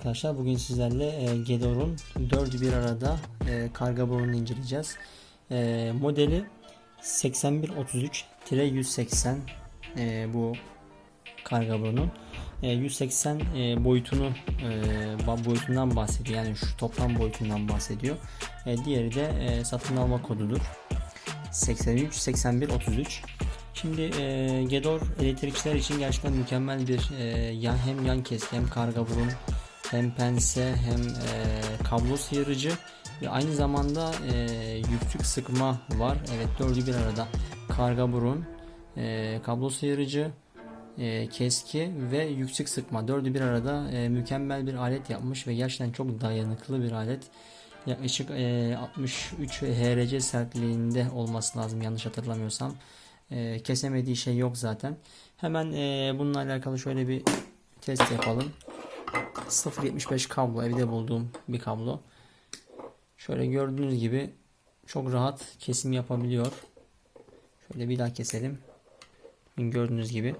arkadaşlar. Bugün sizlerle e, Gedor'un 4'ü bir arada e, karga burununu inceleyeceğiz. E, modeli 8133-180 e, bu karga burunun. E, 180 e, boyutunu e, boyutundan bahsediyor. Yani şu toplam boyutundan bahsediyor. E, diğeri de e, satın alma kodudur. 83 81 33. Şimdi e, Gedor elektrikçiler için gerçekten mükemmel bir e, hem yan keski hem karga burun hem pense hem e, kablo sıyırıcı ve aynı zamanda e, yüksek sıkma var. Evet dördü bir arada karga burun, e, kablo sıyırıcı, e, keski ve yüksek sıkma dördü bir arada e, mükemmel bir alet yapmış ve gerçekten çok dayanıklı bir alet. Yaklaşık e, 63 HRC sertliğinde olması lazım yanlış hatırlamıyorsam. E, kesemediği şey yok zaten. Hemen e, bununla alakalı şöyle bir test yapalım. 0.75 kablo evde bulduğum bir kablo. Şöyle gördüğünüz gibi çok rahat kesim yapabiliyor. Şöyle bir daha keselim. Gördüğünüz gibi.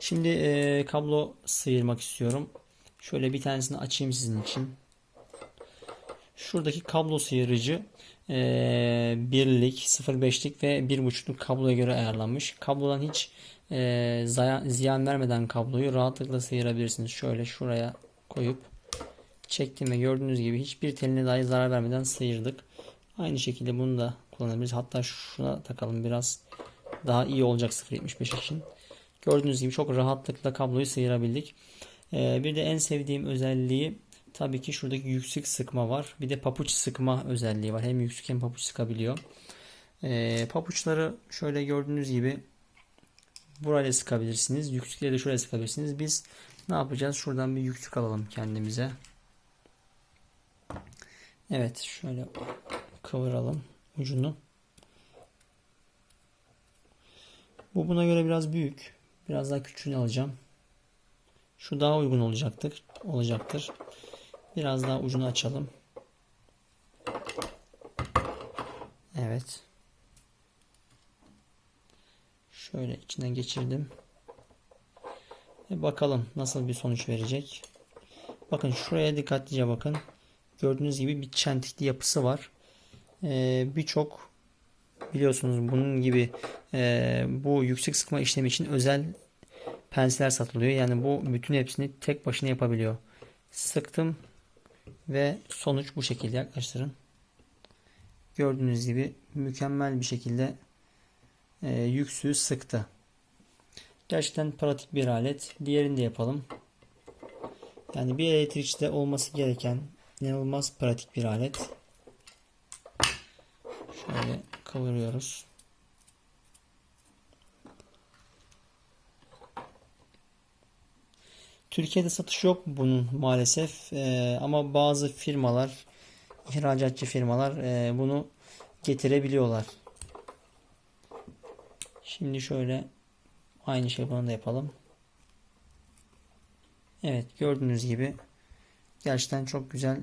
Şimdi e, kablo sıyırmak istiyorum. Şöyle bir tanesini açayım sizin için. Şuradaki kablo sıyırıcı e, 1'lik, 0.5'lik ve 1.5'luk kabloya göre ayarlanmış. Kablodan hiç e, ziyan vermeden kabloyu rahatlıkla sıyırabilirsiniz. Şöyle şuraya koyup çektim ve gördüğünüz gibi hiçbir teline dahi zarar vermeden sıyırdık. Aynı şekilde bunu da kullanabiliriz. Hatta şuna takalım biraz daha iyi olacak 0.75 için. Gördüğünüz gibi çok rahatlıkla kabloyu sıyırabildik. Ee, bir de en sevdiğim özelliği tabii ki şuradaki yüksek sıkma var. Bir de papuç sıkma özelliği var. Hem yüksek hem papuç sıkabiliyor. Ee, papuçları şöyle gördüğünüz gibi buraya sıkabilirsiniz. Yüksekleri de şuraya sıkabilirsiniz. Biz ne yapacağız? Şuradan bir yüksek alalım kendimize. Evet şöyle kıvıralım ucunu. Bu buna göre biraz büyük. Biraz daha küçüğünü alacağım. Şu daha uygun olacaktır. Olacaktır. Biraz daha ucunu açalım. Evet. Şöyle içinden geçirdim. E bakalım nasıl bir sonuç verecek. Bakın şuraya dikkatlice bakın. Gördüğünüz gibi bir çentikli yapısı var. Ee, Birçok biliyorsunuz bunun gibi e, bu yüksek sıkma işlemi için özel pensler satılıyor. Yani bu bütün hepsini tek başına yapabiliyor. Sıktım ve sonuç bu şekilde yaklaştırın. Gördüğünüz gibi mükemmel bir şekilde e, yüksüğü sıktı. Gerçekten pratik bir alet. Diğerini de yapalım. Yani bir elektrikçide olması gereken inanılmaz pratik bir alet. Şöyle kıvırıyoruz. Türkiye'de satış yok bunun maalesef Ee, ama bazı firmalar ihracatçı firmalar e, bunu getirebiliyorlar. Şimdi şöyle aynı şey bunu da yapalım. Evet gördüğünüz gibi gerçekten çok güzel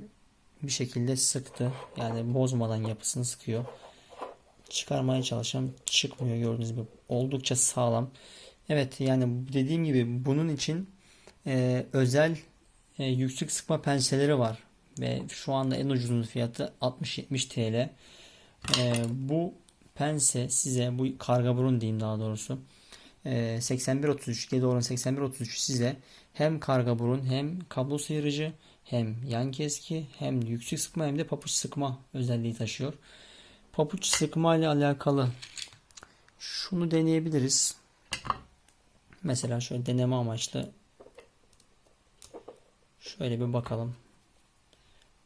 bir şekilde sıktı. Yani bozmadan yapısını sıkıyor. Çıkarmaya çalışacağım. Çıkmıyor gördüğünüz gibi. Oldukça sağlam. Evet yani dediğim gibi bunun için e, özel e, yüksek sıkma penseleri var. Ve şu anda en ucuzun fiyatı 60-70 TL. E, bu pense size bu karga burun diyeyim daha doğrusu. E, 8133 Gedor'un 8133 size hem karga burun hem kablo sıyırıcı hem yan keski hem yüksek sıkma hem de papuç sıkma özelliği taşıyor. Papuç sıkma ile alakalı şunu deneyebiliriz. Mesela şöyle deneme amaçlı şöyle bir bakalım.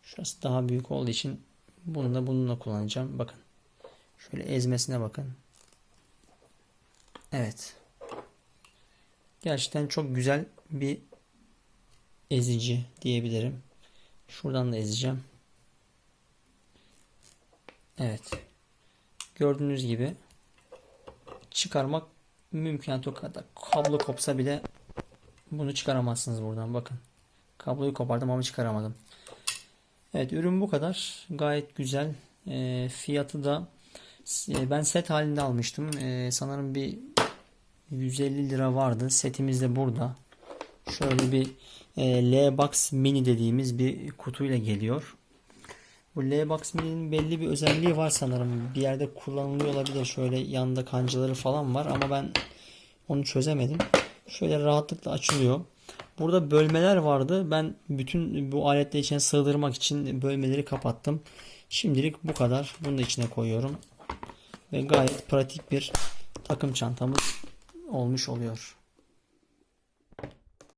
Şurası daha büyük olduğu için bunu da bununla kullanacağım. Bakın. Şöyle ezmesine bakın. Evet. Gerçekten çok güzel bir ezici diyebilirim. Şuradan da ezeceğim. Evet. Gördüğünüz gibi çıkarmak mümkün. O kadar kablo kopsa bile bunu çıkaramazsınız buradan. Bakın. Kabloyu kopardım ama çıkaramadım. Evet ürün bu kadar. Gayet güzel. E, fiyatı da e, ben set halinde almıştım. E, sanırım bir 150 lira vardı. Setimiz de burada. Şöyle bir e, L-Box Mini dediğimiz bir kutuyla geliyor. Bu L-Box Mini'nin belli bir özelliği var sanırım. Bir yerde kullanılıyor olabilir. Şöyle yanında kancaları falan var ama ben onu çözemedim. Şöyle rahatlıkla açılıyor. Burada bölmeler vardı. Ben bütün bu aletleri içine sığdırmak için bölmeleri kapattım. Şimdilik bu kadar. Bunu da içine koyuyorum. Ve gayet pratik bir takım çantamız olmuş oluyor.